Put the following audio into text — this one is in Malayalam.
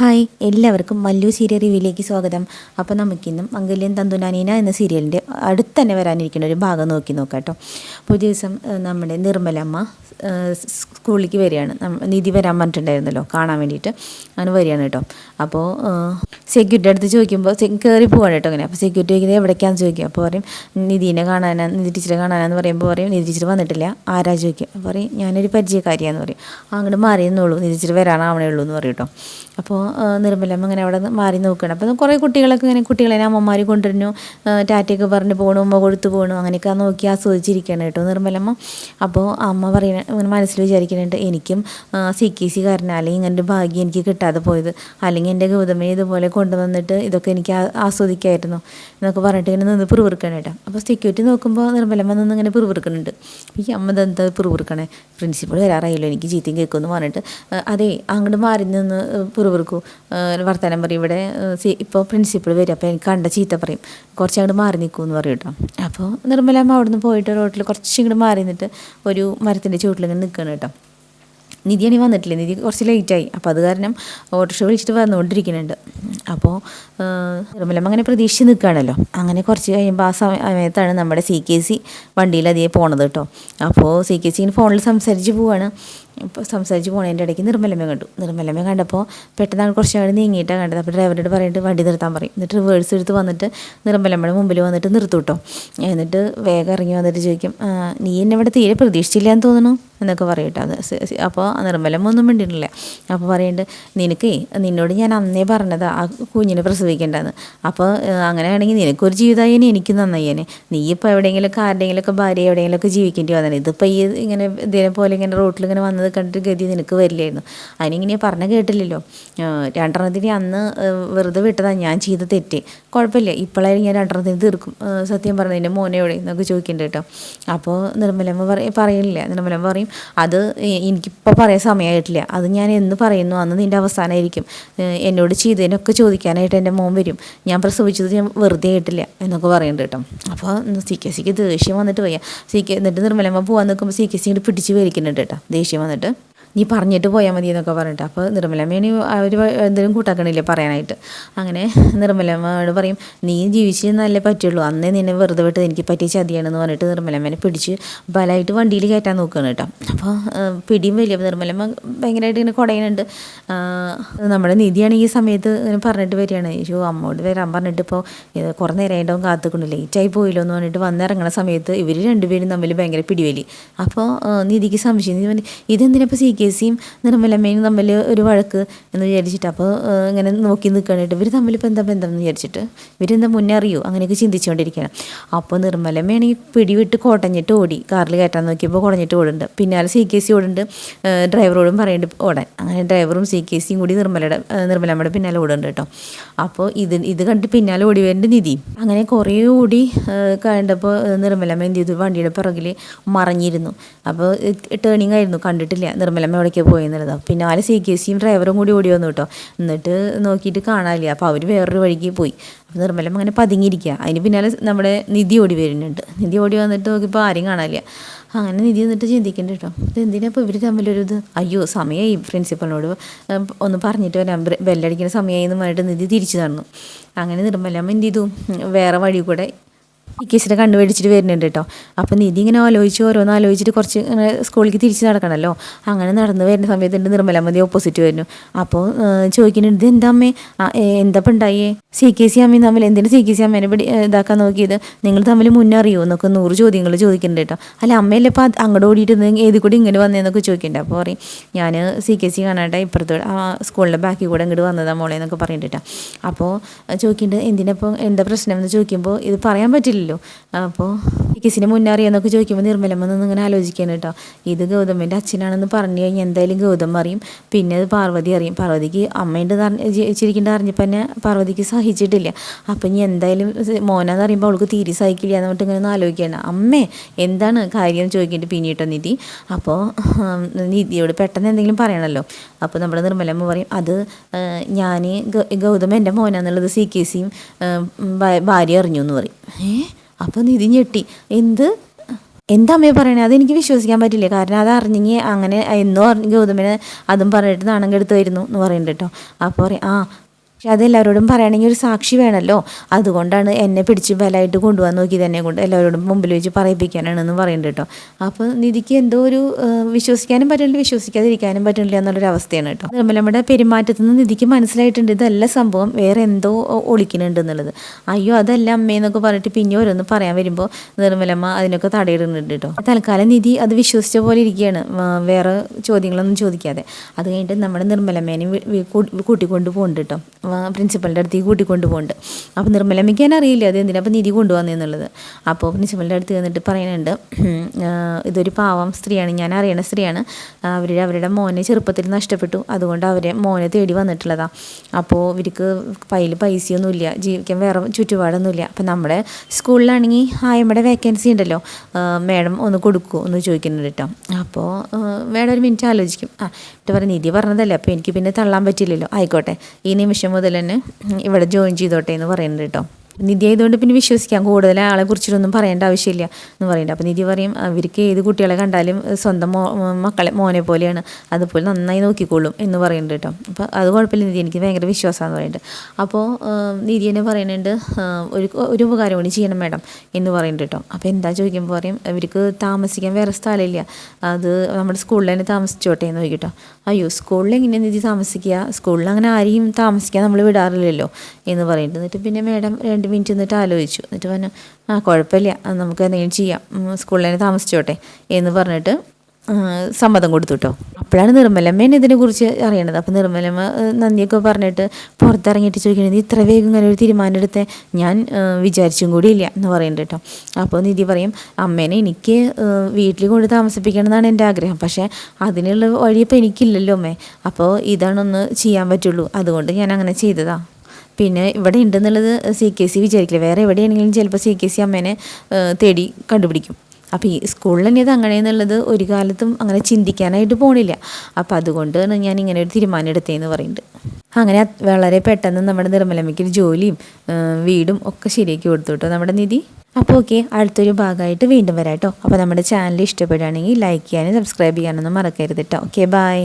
ഹായ് എല്ലാവർക്കും മല്ലു സീരിയൽ റിവ്യൂലേക്ക് സ്വാഗതം. അപ്പോൾ നമുക്കിന്നും മംഗല്യം തന്തുനാനീന എന്ന സീരിയലിന്റെ അടുത്ത് തന്നെ വരാനിരിക്കുന്ന ഒരു ഭാഗം നോക്കി നോക്കാം കേട്ടോ അപ്പോൾ ഒരു ദിവസം നമ്മുടെ നിർമ്മലമ്മ സ്കൂളിലേക്ക് വരികയാണ്. നിധി വരാൻ പറഞ്ഞിട്ടുണ്ടായിരുന്നല്ലോ കാണാൻ വേണ്ടിയിട്ട്. അങ്ങനെ വരികയാണ് കേട്ടോ. അപ്പോൾ സെക്യൂരിറ്റി അടുത്ത് ചോദിക്കുമ്പോൾ കയറി പോവാണ് കേട്ടോ അങ്ങനെ അപ്പോൾ സെക്യൂരിറ്റി ചോദിക്കുന്നത് എവിടേക്കാണെന്ന് ചോദിക്കും. അപ്പോൾ പറയും നിധീനെ കാണാനാ നിധി ടീച്ചറെ കാണാനാന്ന് പറയുമ്പോൾ പറയും നിധി ടീച്ചർ വന്നിട്ടില്ല ആരാ ചോദിക്കും അപ്പോൾ പറയും ഞാനൊരു പരിചയക്കാരിയാന്ന് പറയും. അങ്ങോട്ട് മാറിയെന്നുള്ളൂ നിധി ടീച്ചർ വരാനാവണേ ഉള്ളൂ എന്ന് പറയും കേട്ടോ. അപ്പോൾ അങ്ങനെ ഇങ്ങനെ അവിടെ മാറി നോക്കുകയാണ് അപ്പോൾ കുറേ കുട്ടികളൊക്കെ ഇങ്ങനെ കുട്ടികളെ അമ്മമാർ കൊണ്ടുവരുന്നു. ടാറ്റയൊക്കെ പറഞ്ഞ് പോകണു ഉമ്മ കൊടുത്തു പോകണു അങ്ങനെയൊക്കെ നോക്കി ആസ്വദിച്ചിരിക്കുകയാണ് കേട്ടോ നിർമ്മലമ്മ. അപ്പോൾ അമ്മ പറയണ ഇങ്ങനെ മനസ്സിൽ വിചാരിക്കുന്നുണ്ട് എനിക്കും സി കെ സി കാരണം അല്ലെങ്കിൽ ഇങ്ങനൊരു ഭാഗ്യം എനിക്ക് കിട്ടാതെ പോയത്. അല്ലെങ്കിൽ എന്റെ ഗൗതമനെ ഇതുപോലെ കൊണ്ടുവന്നിട്ട് ഇതൊക്കെ എനിക്ക് ആസ്വദിക്കായിരുന്നു എന്നൊക്കെ പറഞ്ഞിട്ട് ഇങ്ങനെ നിന്ന് പിറുവിറുക്കണം കേട്ടോ. അപ്പോൾ സെക്യൂരിറ്റി നോക്കുമ്പോൾ നിർമ്മലമ്മ നിന്ന് ഇങ്ങനെ പിറുവിറുക്കുന്നുണ്ട് ഈ അമ്മ എന്താ പിറുവിറുക്കണേ പ്രിൻസിപ്പൾ വരാറായല്ലോ എനിക്ക് ചീത്തയും കേൾക്കുമെന്ന് പറഞ്ഞിട്ട്. അതെ അങ്ങോട്ട് മാറി നിന്ന് പിറുവിറുക്കൂ വർത്തമാനം പറയും. ഇവിടെ ഇപ്പോൾ പ്രിൻസിപ്പൾ വരും. അപ്പോൾ എനിക്ക് കണ്ട ചീത്ത പറയും. കുറച്ച് അങ്ങോട്ട് മാറി നിൽക്കും എന്ന് പറയും കേട്ടോ. അപ്പോൾ നിർമ്മലമ്മ അവിടെ നിന്ന് പോയിട്ട് റോട്ടിൽ കുറച്ച് ഇങ്ങോട്ട് മാറി നിന്നിട്ട് ഒരു മരത്തിന്റെ ചുവട്ടിൽ ഇങ്ങനെ കേട്ടോ. നിധിയാണി വന്നിട്ടില്ല? നിധി കുറച്ച് ലേറ്റായി. അപ്പോൾ അത് കാരണം ഓട്ടോറിക്ഷ വിളിച്ചിട്ട് വന്നുകൊണ്ടിരിക്കുന്നുണ്ട്. അപ്പോൾ നിർമ്മലം അങ്ങനെ പ്രതീക്ഷിച്ച് നിൽക്കുകയാണല്ലോ അങ്ങനെ കുറച്ച് കഴിയുമ്പോൾ ആ സമയത്താണ് നമ്മുടെ സി കെ സി വണ്ടിയിൽ അധികം പോണത് കേട്ടോ. അപ്പോൾ സി കെ സിന് ഫോണിൽ സംസാരിച്ച് പോവാണ്. ഇപ്പോൾ സംസാരിച്ച് പോണതിന്റെ ഇടയ്ക്ക് നിർമ്മലമ്മ കണ്ടു. നിർമ്മലമ്മ കണ്ടപ്പോൾ പെട്ടെന്ന് ആൾ കുറച്ച് അങ്ങോട്ട് നീങ്ങിയിട്ടാണ് കണ്ടത്. അപ്പോൾ ഡ്രൈവറോട് പറഞ്ഞിട്ട് വണ്ടി നിർത്താൻ പറയും. എന്നിട്ട് റിവേഴ്സ് എടുത്ത് വന്നിട്ട് നിർമ്മലമ്മയുടെ മുമ്പിൽ വന്നിട്ട് നിർത്തും കേട്ടോ. എന്നിട്ട് വേഗം ഇറങ്ങി വന്നിട്ട് ചോദിക്കും നീ എന്നെ ഇവിടെ തീരെ പ്രതീക്ഷിച്ചില്ല എന്ന് തോന്നുന്നു? എന്നൊക്കെ പറയട്ടെ. അപ്പോൾ നിർമ്മലം ഒന്നും മിണ്ടിയിട്ടില്ല. അപ്പോൾ പറയുന്നുണ്ട് നിനക്കേ നിന്നോട് ഞാൻ അന്നേ പറഞ്ഞതാ ആ കുഞ്ഞിനെ പ്രസവിക്കേണ്ടതെന്ന്. അപ്പോൾ അങ്ങനെയാണെങ്കിൽ നിനക്കൊരു ജീവിതമായേനെ എനിക്ക് നന്നായേനെ. നീ ഇപ്പോൾ എവിടെയെങ്കിലുമൊക്കെ ആരുടെയെങ്കിലുമൊക്കെ ഭാര്യ എവിടെയെങ്കിലുമൊക്കെ ജീവിക്കേണ്ടി വന്നത് ഇതിപ്പോൾ ഈ ഇങ്ങനെ ഇതിനെ പോലെ ഇങ്ങനെ റോട്ടിൽ ഇങ്ങനെ വന്നത് കണ്ടിട്ട് ഗതി നിനക്ക് വരില്ലായിരുന്നു. അതിനിങ്ങനെ പറഞ്ഞ കേട്ടില്ലല്ലോ. രണ്ടെണ്ണത്തിന് അന്ന് വെറുതെ വിട്ടതാണ് ഞാൻ ചെയ്ത തെറ്റ്. കുഴപ്പമില്ല. ഇപ്പോഴായാലും ഞാൻ രണ്ടെണ്ണത്തിന് തീർക്കും. സത്യം പറഞ്ഞു എന്റെ മോനെ എവിടെ എന്നൊക്കെ കേട്ടോ. അപ്പോൾ നിർമ്മലമ്മ പറ പറയില്ല നിർമ്മലമ്മ പറയും അത് എനിക്കിപ്പോൾ പറയാൻ സമയമായിട്ടില്ല അത് ഞാൻ എന്ന് പറയുന്നു അന്ന് നിന്റെ അവസാനമായിരിക്കും എന്നോട് ചെയ്തതിനൊക്കെ ചോദിക്കാനായിട്ട് എന്റെ മോൻ വരും. ഞാൻ പ്രസവിച്ചത് ഞാൻ വെറുതെ ആയിട്ടില്ല എന്നൊക്കെ പറയുന്നുണ്ട് കേട്ടോ. അപ്പോൾ സി കെ സിക്ക് ദേഷ്യം വന്നിട്ട് വയ്യ. സി കെ എന്നിട്ട് നിർമ്മലമ്മ പോകാൻ നിൽക്കുമ്പോൾ സി കെ സി ഇങ്ങോട്ട് പിടിച്ച് വലിക്കുന്നുണ്ട് കേട്ടോ. ദേഷ്യം വന്നിട്ട്. നീ പറഞ്ഞിട്ട് പോയാൽ മതി എന്നൊക്കെ പറഞ്ഞിട്ട്. അപ്പോൾ നിർമ്മലമ്മയാണ് അവർ എന്തെങ്കിലും കൂട്ടാക്കണില്ലേ പറയാനായിട്ട്. അങ്ങനെ നിർമ്മലമ്മയോട് പറയും നീ ജീവിച്ച് നല്ലേ പറ്റുള്ളൂ. അന്നേ നിന്നെ വെറുതെ വിട്ട് എനിക്ക് പറ്റിയ ചതിയാണെന്ന് പറഞ്ഞിട്ട് നിർമ്മലമ്മേനെ പിടിച്ച് ബലമായിട്ട് വണ്ടിയിൽ കയറ്റാൻ നോക്കുകയാണ് കേട്ടോ. അപ്പോൾ പിടിയും വലിയ നിർമ്മലമ്മ ഭയങ്കരമായിട്ട് ഇങ്ങനെ കുടയുന്നുണ്ട്. നമ്മുടെ നിധിയാണെങ്കിൽ ഈ സമയത്ത് ഇങ്ങനെ പറഞ്ഞിട്ട് വരികയാണ്. യോ അമ്മോട് വരാൻ പറഞ്ഞിട്ട് ഇപ്പോൾ കുറേ നേരമായിട്ടും കാത്തുകൊണ്ട് ലേറ്റായി പോയില്ലോ എന്ന് പറഞ്ഞിട്ട് വന്നിറങ്ങുന്ന സമയത്ത് ഇവർ രണ്ടുപേരും തമ്മിൽ ഭയങ്കര പിടിവലി. അപ്പോൾ നിധിക്ക് സംശയം. ഇതെന്തിനാ ഇപ്പോൾ സി കെ സിയും നിർമ്മലമ്മയും തമ്മിൽ ഒരു വഴക്ക് എന്ന് വിചാരിച്ചിട്ട് അപ്പോൾ ഇങ്ങനെ നോക്കി നിൽക്കാനായിട്ട് ഇവർ തമ്മിൽ ഇപ്പോൾ എന്താ ബന്ധം എന്ന് വിചാരിച്ചിട്ട്? ഇവരെന്താ മുന്നേ അറിയൂ? അങ്ങനെയൊക്കെ ചിന്തിച്ചുകൊണ്ടിരിക്കുകയാണ്. അപ്പോൾ നിർമ്മലമ്മയാണെങ്കിൽ പിടിവിട്ട് കോട്ടഞ്ഞിട്ട് ഓടി. കാറിൽ കയറ്റാൻ നോക്കിയപ്പോൾ കുടഞ്ഞിട്ട് ഓടുന്നുണ്ട്. പിന്നാലെ സി കെ സി ഓടുന്നുണ്ട്. ഡ്രൈവറോടും പറയുന്നുണ്ട് ഓടാൻ. അങ്ങനെ ഡ്രൈവറും സി കെ സിയും കൂടി നിർമ്മലയുടെ നിർമ്മലമ്മയുടെ പിന്നാലെ ഓടുന്നുണ്ട് കേട്ടോ. അപ്പോൾ ഇത് ഇത് കണ്ടിട്ട് പിന്നാലെ ഓടി വേണ്ട നിധി. അങ്ങനെ കുറേ ഓടി കണ്ടപ്പോൾ നിർമ്മലമ്മ എന്ത് ചെയ്തു? വണ്ടിയുടെ പിറകിൽ മറഞ്ഞിരുന്നു. അപ്പോൾ ടേണിംഗ് ആയിരുന്നു. കണ്ടിട്ടില്ല. നിർമ്മലമ്മ എവിടേക്ക് പോയെന്നുള്ളത് പിന്നെ പിന്നാലെ സി കെ സിയും ഡ്രൈവറും കൂടി ഓടി വന്നു കേട്ടോ. എന്നിട്ട് നോക്കിയിട്ട് കാണാനില്ല. അപ്പോൾ അവർ വേറൊരു വഴിക്ക് പോയി. അപ്പോൾ നിർമ്മലം അങ്ങനെ പതുങ്ങിയിരിക്കുക. അതിന് പിന്നാലെ നമ്മുടെ നിധി ഓടി വരുന്നുണ്ട്. നിധി ഓടി വന്നിട്ട് നോക്കിയപ്പോൾ ആരും കാണാനില്ല. അങ്ങനെ നിധി എന്നിട്ട് ചിന്തിക്കേണ്ട കേട്ടോ. ഇത് എന്തിനാ ഇപ്പോൾ ഇവർ തമ്മിലൊരു ഇത്? അയ്യോ സമയമായി പ്രിൻസിപ്പളിനോട് ഒന്ന് പറഞ്ഞിട്ട് വരാം. ബെല്ലടിക്കുന്ന സമയമായി എന്ന് പറഞ്ഞിട്ട് നിധി തിരിച്ചു തന്നു അങ്ങനെ നിർമ്മലമ്മ എന്ത് ചെയ്തു? വേറെ വഴി കൂടെ കേസിനെ കണ്ടുപിടിച്ചിട്ട് വരുന്നുണ്ട് കേട്ടോ. അപ്പോൾ നിധി ഇങ്ങനെ ആലോചിച്ച് ഓരോന്ന് ആലോചിച്ചിട്ട് കുറച്ച് ഇങ്ങനെ സ്കൂളിലേക്ക് തിരിച്ച് നടക്കണമല്ലോ അങ്ങനെ നടന്നു വരുന്ന സമയത്ത് എന്റെ നിർമ്മലമതി ഓപ്പോസിറ്റ് വരുന്നു. അപ്പോൾ ചോദിക്കുന്നുണ്ട് എന്താ അമ്മേ? എന്താ ഉണ്ടായേ? സി കെ സി അമ്മയും തമ്മിൽ എന്തിനു സി കെ സി അമ്മേനെ പിടി ഇതാക്കാൻ നോക്കിയത്? നിങ്ങൾ തമ്മിൽ മുന്നേ അറിയുമോ എന്നൊക്കെ നൂറ് ചോദ്യങ്ങൾ ചോദിക്കുന്നുണ്ട് കേട്ടോ. അല്ല അമ്മയല്ലേ ഇപ്പം അങ്ങോട്ട് ഓടിയിട്ട് ഏത് കൂടി ഇങ്ങനെ വന്നതെന്നൊക്കെ ചോദിക്കുന്നുണ്ട്. അപ്പോൾ പറയും ഞാൻ സി കെ സി കാണാട്ടെ ഇപ്പുറത്തോടെ ആ സ്കൂളിന്റെ ബാക്കിൽ കൂടെ ഇങ്ങോട്ട് വന്നതാ മോളെ എന്നൊക്കെ പറയുന്നുണ്ട് കേട്ടോ. അപ്പോൾ ചോദിക്കുന്നുണ്ട് എന്തിനപ്പോൾ എന്താ പ്രശ്നം? എന്ന് ചോദിക്കുമ്പോൾ ഇത് പറയാൻ പറ്റില്ലല്ലോ. അപ്പോൾ കിസിന് മുന്നേ അറിയാമെന്നൊക്കെ ചോദിക്കുമ്പോൾ നിർമ്മലമ്മ നിന്ന് ഇങ്ങനെ ആലോചിക്കുകയാണ് കേട്ടോ. ഇത് ഗൗതമന്റെ അച്ഛനാണെന്ന് പറഞ്ഞു കഴിഞ്ഞാൽ എന്തായാലും ഗൗതം അറിയും. പിന്നെ അത് പാർവതി അറിയും. പാർവതിക്ക് അമ്മേന്റെ ചിരിക്കേണ്ട അറിഞ്ഞപ്പോൾ തന്നെ പാർവതിക്ക് സഹിച്ചിട്ടില്ല. അപ്പം ഇനി എന്തായാലും മോനാന്ന് അറിയുമ്പോൾ അവൾക്ക് തീരെ സഹിക്കില്ല എന്ന് ഇങ്ങനെ ഒന്ന് ആലോചിക്കുകയാണ് അമ്മേ എന്താണ് കാര്യം ചോദിക്കേണ്ടത് പിന്നീട്ടോ നിധി. അപ്പോൾ നിധിയോട് പെട്ടെന്ന് എന്തെങ്കിലും പറയണമല്ലോ അപ്പോൾ നമ്മുടെ നിർമ്മലമ്മ പറയും അത് ഞാൻ ഗൗതം എന്റെ മോനാന്നുള്ളത് സി കെ സിയും ഭാര്യ അറിഞ്ഞു എന്ന് പറയും. ഏ? അപ്പോൾ നിധി ഞെട്ടി എന്ത്? എന്താ അമ്മയെ പറയണേ? അതെനിക്ക് വിശ്വസിക്കാൻ പറ്റില്ല. കാരണം അത് അറിഞ്ഞെങ്കിൽ അങ്ങനെ എന്നോ അറിഞ്ഞ് ഗൗതമിനെ അതും പറഞ്ഞിട്ട് നാണം കെടുത്ത് വരുന്നു എന്ന് പറയുന്നുണ്ട് കേട്ടോ. അപ്പോൾ പറയും ആ പക്ഷെ അത് എല്ലാവരോടും പറയുകയാണെങ്കിൽ ഒരു സാക്ഷി വേണമല്ലോ. അതുകൊണ്ടാണ് എന്നെ പിടിച്ച് ബലമായിട്ട് കൊണ്ടുപോകാൻ നോക്കി തന്നെ കൊണ്ട് എല്ലാവരോടും മുമ്പിൽ വെച്ച് പറയിപ്പിക്കാനാണെന്ന് പറയുന്നുണ്ട് കേട്ടോ. അപ്പോൾ നിധിക്ക് എന്തോ ഒരു വിശ്വസിക്കാനും പറ്റുന്നില്ല വിശ്വസിക്കാതിരിക്കാനും പറ്റുന്നില്ല എന്നുള്ളൊരു അവസ്ഥയാണ് കേട്ടോ. നിർമ്മലമ്മയുടെ പെരുമാറ്റത്തിൽ നിന്ന് നിധിക്ക് മനസ്സിലായിട്ടുണ്ട് ഇതല്ല സംഭവം. വേറെ എന്തോ ഒളിക്കുന്നുണ്ട് എന്നുള്ളത്. അയ്യോ അതല്ല അമ്മയെന്നൊക്കെ പറഞ്ഞിട്ട് പിന്നെ ഓരോന്ന് പറയാൻ വരുമ്പോൾ നിർമ്മലമ്മ അതിനൊക്കെ തടയിടുന്നുണ്ട് കേട്ടോ. തൽക്കാലം നിധി അത് വിശ്വസിച്ച പോലെ ഇരിക്കുകയാണ്. വേറെ ചോദ്യങ്ങളൊന്നും ചോദിക്കാതെ. അത് കഴിഞ്ഞിട്ട് നമ്മുടെ നിർമ്മലമ്മേനെ കൂട്ടിക്കൊണ്ട് പോകുന്നുണ്ട് കേട്ടോ. പ്രിൻസിപ്പലിന്റെ അടുത്തേക്ക് കൂട്ടിക്കൊണ്ട് പോകുന്നുണ്ട് അപ്പോൾ നിർമ്മലമ്മയ്ക്ക് ഞാൻ അറിയില്ല അത് എന്തിനാ അപ്പോൾ നിധി കൊണ്ടുവന്നെന്നുള്ളത് അപ്പോൾ പ്രിൻസിപ്പലിന്റെ അടുത്ത് വന്നിട്ട് പറയുന്നുണ്ട് ഇതൊരു പാവം സ്ത്രീയാണ് ഞാൻ അറിയണ സ്ത്രീയാണ്. അവരുടെ അവരുടെ മോനെ ചെറുപ്പത്തിൽ നഷ്ടപ്പെട്ടു അതുകൊണ്ട് അവരെ മോനെ തേടി വന്നിട്ടുള്ളതാണ് അപ്പോൾ ഇവർക്ക് കയ്യിൽ പൈസയൊന്നുമില്ല ജീവിക്കാൻ വേറെ ചുറ്റുപാടൊന്നുമില്ല. അപ്പോൾ നമ്മുടെ സ്കൂളിലാണെങ്കിൽ ആയമ്മയുടെ വേക്കൻസി ഉണ്ടല്ലോ. മേഡം ഒന്ന് കൊടുക്കൂ എന്ന് ചോദിക്കുന്നുണ്ട് കേട്ടോ. അപ്പോൾ മേഡം ഒരു മിനിറ്റ് ആലോചിക്കും. ആ എന്നിട്ട് പറഞ്ഞ നിധി പറഞ്ഞതല്ലേ അപ്പോൾ എനിക്ക് പിന്നെ തള്ളാൻ പറ്റില്ലല്ലോ. ആയിക്കോട്ടെ ഈ നിമിഷം മുതൽ തന്നെ ഇവിടെ ജോയിൻ ചെയ്തോട്ടെ എന്ന് പറയുന്നുണ്ട് കേട്ടോ. നിധി ആയതുകൊണ്ട് പിന്നെ വിശ്വസിക്കാം. കൂടുതൽ ആളെ കുറിച്ചിട്ടൊന്നും പറയേണ്ട ആവശ്യമില്ല എന്ന് പറയുന്നുണ്ട്. അപ്പോൾ നിധി പറയും അവർക്ക് ഏത് കുട്ടികളെ കണ്ടാലും സ്വന്തം മോ മക്കളെ മോനെ പോലെയാണ്. അതുപോലെ നന്നായി നോക്കിക്കോളും എന്ന് പറയുന്നുണ്ട് കേട്ടോ. അപ്പോൾ അത് കുഴപ്പമില്ല. നിധി എനിക്ക് ഭയങ്കര വിശ്വാസമാണെന്ന് പറയുന്നുണ്ട്. അപ്പോൾ നിധി തന്നെ പറയുന്നുണ്ട് ഒരു ഒരു ഉപകാരം കൂടി ചെയ്യണം മേഡം എന്ന് പറയുന്നുണ്ട് കേട്ടോ. അപ്പോൾ എന്താ ചോദിക്കുമ്പോൾ പറയും ഇവർക്ക് താമസിക്കാൻ വേറെ സ്ഥലമില്ല. അത് നമ്മുടെ സ്കൂളിൽ തന്നെ താമസിച്ചോട്ടെ എന്ന് നോക്കിട്ടോ അയ്യോ സ്കൂളിൽ എങ്ങനെയാണ് നിധി താമസിക്കുക? സ്കൂളിൽ അങ്ങനെ ആരെയും താമസിക്കാൻ നമ്മൾ വിടാറില്ലല്ലോ എന്ന് പറയുന്നുണ്ട്. എന്നിട്ട് പിന്നെ മേഡം രണ്ട് മിനിറ്റ് എന്നിട്ട് ആലോചിച്ചു. എന്നിട്ട് പറഞ്ഞു ആ കുഴപ്പമില്ല. നമുക്ക് എന്തെങ്കിലും ചെയ്യാം. സ്കൂളിൽ തന്നെ താമസിച്ചോട്ടെ എന്ന് പറഞ്ഞിട്ട് സമ്മതം കൊടുത്തു കേട്ടോ അപ്പോഴാണ് നിർമ്മലമ്മേനെ ഇതിനെക്കുറിച്ച് അറിയണത്. അപ്പോൾ നിർമ്മലമ്മ നന്ദിയൊക്കെ പറഞ്ഞിട്ട് പുറത്തിറങ്ങിയിട്ട് ചോദിക്കണത് "നീ ഇത്ര വേഗം ഇങ്ങനെ ഒരു തീരുമാനം എടുത്തേ? ഞാൻ വിചാരിച്ചും കൂടി ഇല്ല എന്ന് പറയുന്നുണ്ട് കേട്ടോ അപ്പോൾ നിധി പറയും അമ്മേനെ എനിക്ക് വീട്ടിൽ കൊണ്ട് താമസിപ്പിക്കണം എന്നാണ് എന്റെ ആഗ്രഹം. പക്ഷേ അതിനുള്ള വഴി ഇപ്പോൾ എനിക്കില്ലല്ലോ അമ്മേ. അപ്പോൾ ഇതാണൊന്ന് ചെയ്യാൻ പറ്റുള്ളൂ. അതുകൊണ്ട് ഞാൻ അങ്ങനെ ചെയ്തതാണ് പിന്നെ ഇവിടെ ഉണ്ടെന്നുള്ളത് സി കെ സി വിചാരിക്കില്ല. വേറെ എവിടെയാണെങ്കിലും ചിലപ്പോൾ സി കെ സി അമ്മേനെ തേടി കണ്ടുപിടിക്കും. അപ്പോൾ ഈ സ്കൂളിൽ തന്നെ ഇത് അങ്ങനെയെന്നുള്ളത് ഒരു കാലത്തും അങ്ങനെ ചിന്തിക്കാനായിട്ട് പോണില്ല. അപ്പോൾ അതുകൊണ്ടാണ് ഞാൻ ഇങ്ങനെ ഒരു തീരുമാനം എടുത്തതെന്ന് പറയുന്നുണ്ട് അങ്ങനെ വളരെ പെട്ടെന്ന് നമ്മുടെ നിർമ്മലമ്മയ്ക്ക് ഒരു ജോലിയും വീടും ഒക്കെ ശരിയാക്കി കൊടുത്തു കേട്ടോ നമ്മുടെ നിധി. അപ്പോൾ ഓക്കെ അടുത്തൊരു ഭാഗമായിട്ട് വീണ്ടും വരാം കേട്ടോ. അപ്പോൾ നമ്മുടെ ചാനൽ ഇഷ്ടപ്പെടുകയാണെങ്കിൽ ലൈക്ക് ചെയ്യാനും സബ്സ്ക്രൈബ് ചെയ്യാനൊന്നും മറക്കരുത് കേട്ടോ. Okay bye